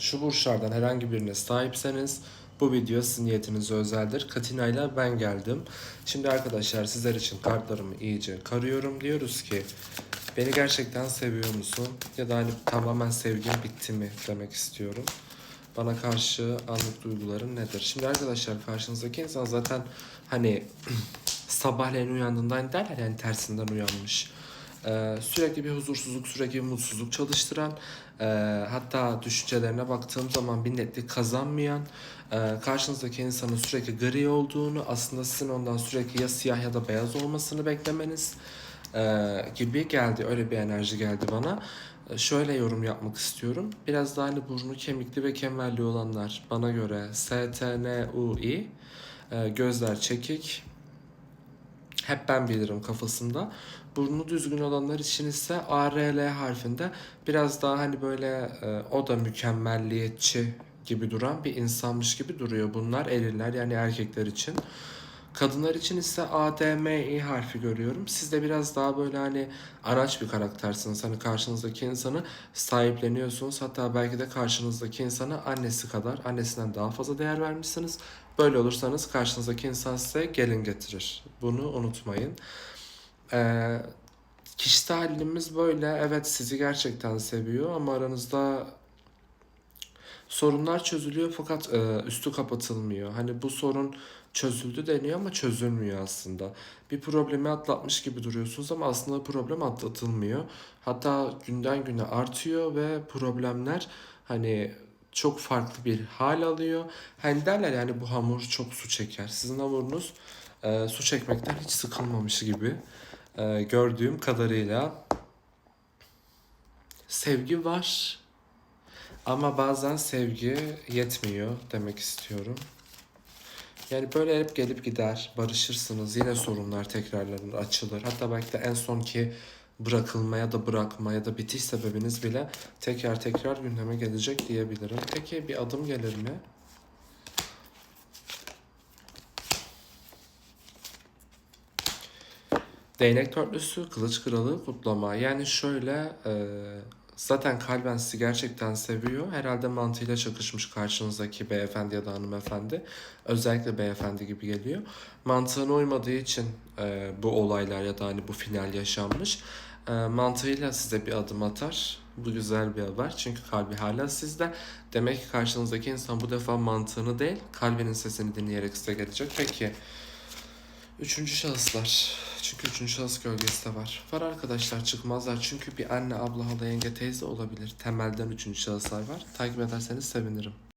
Şu burçlardan herhangi birine sahipseniz bu video sizin niyetinize özeldir. Katina ile ben geldim. Şimdi arkadaşlar sizler için kartlarımı iyice karıyorum. Diyoruz ki beni gerçekten seviyor musun? Ya da hani tamamen sevgin bitti mi demek istiyorum. Bana karşı anlık duyguların nedir? Şimdi arkadaşlar karşınızdaki insan zaten hani sabahleyin uyandığında hani derler yani tersinden uyanmış. Ee, sürekli bir huzursuzluk, sürekli bir mutsuzluk çalıştıran, e, hatta düşüncelerine baktığım zaman bir netlik kazanmayan, e, karşınızdaki insanın sürekli gri olduğunu, aslında sizin ondan sürekli ya siyah ya da beyaz olmasını beklemeniz e, gibi geldi. Öyle bir enerji geldi bana. E, Şöyle yorum yapmak istiyorum. Biraz daha hani burnu kemikli ve kemerli olanlar bana göre STNUI, e, gözler çekik, hep ben bilirim kafasında. Burnu düzgün olanlar için ise ARL harfinde biraz daha hani böyle e, o da mükemmelliyetçi gibi duran bir insanmış gibi duruyor bunlar eriler yani erkekler için. Kadınlar için ise ADMI harfi görüyorum. Siz de biraz daha böyle hani araç bir karaktersiniz. Hani karşınızdaki insanı sahipleniyorsunuz. Hatta belki de karşınızdaki insana annesi kadar, annesinden daha fazla değer vermişsiniz. Böyle olursanız karşınızdaki insan size gelin getirir. Bunu unutmayın. Ee, kişisel halimiz böyle. Evet sizi gerçekten seviyor ama aranızda sorunlar çözülüyor fakat e, üstü kapatılmıyor. Hani bu sorun çözüldü deniyor ama çözülmüyor aslında. Bir problemi atlatmış gibi duruyorsunuz ama aslında problem atlatılmıyor. Hatta günden güne artıyor ve problemler hani çok farklı bir hal alıyor. Hani derler yani bu hamur çok su çeker. Sizin hamurunuz e, su çekmekten hiç sıkılmamış gibi e, gördüğüm kadarıyla. Sevgi var ama bazen sevgi yetmiyor demek istiyorum. Yani böyle hep gelip gider, barışırsınız, yine sorunlar tekrarlanır, açılır. Hatta belki de en sonki bırakılma ya da bırakma ya da bitiş sebebiniz bile tekrar tekrar gündeme gelecek diyebilirim. Peki bir adım gelir mi? Değnek dörtlüsü, kılıç kralı, kutlama. Yani şöyle zaten kalben sizi gerçekten seviyor. Herhalde mantığıyla çakışmış karşınızdaki beyefendi ya da hanımefendi. Özellikle beyefendi gibi geliyor. Mantığına uymadığı için e, bu olaylar ya da hani bu final yaşanmış. E, mantığıyla size bir adım atar. Bu güzel bir haber. Çünkü kalbi hala sizde. Demek ki karşınızdaki insan bu defa mantığını değil, kalbinin sesini dinleyerek size gelecek. Peki. Üçüncü şahıslar. Çünkü üçüncü şahıs gölgesi de var. Var arkadaşlar çıkmazlar. Çünkü bir anne, abla, hala, yenge, teyze olabilir. Temelden üçüncü şahıslar var. Takip ederseniz sevinirim.